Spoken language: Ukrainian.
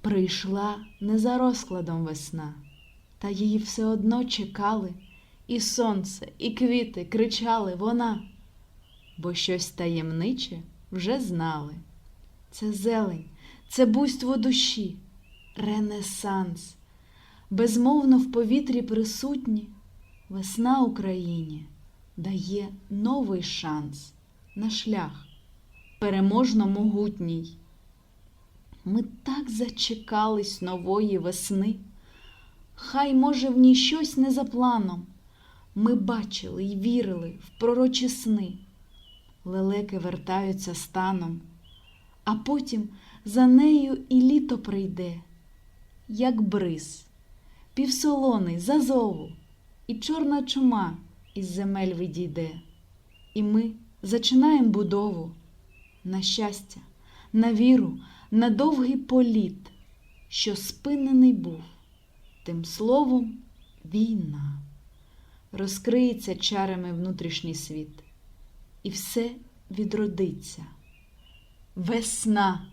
Прийшла не за розкладом весна, та її все одно чекали, і сонце, і квіти кричали вона, бо щось таємниче вже знали. Це зелень, це буйство душі, ренесанс, безмовно в повітрі присутні, весна Україні дає новий шанс на шлях, переможно могутній. Ми так зачекались нової весни. Хай, може, в ній щось не за планом. Ми бачили й вірили в пророчі сни. Лелеки вертаються станом, а потім за нею і літо прийде, як бриз, півсолоний за зову, і чорна чума із земель відійде. І ми зачинаємо будову на щастя, на віру, на довгий політ, що спинений був, тим словом війна. Розкриється чарами внутрішній світ, і все відродиться. Весна!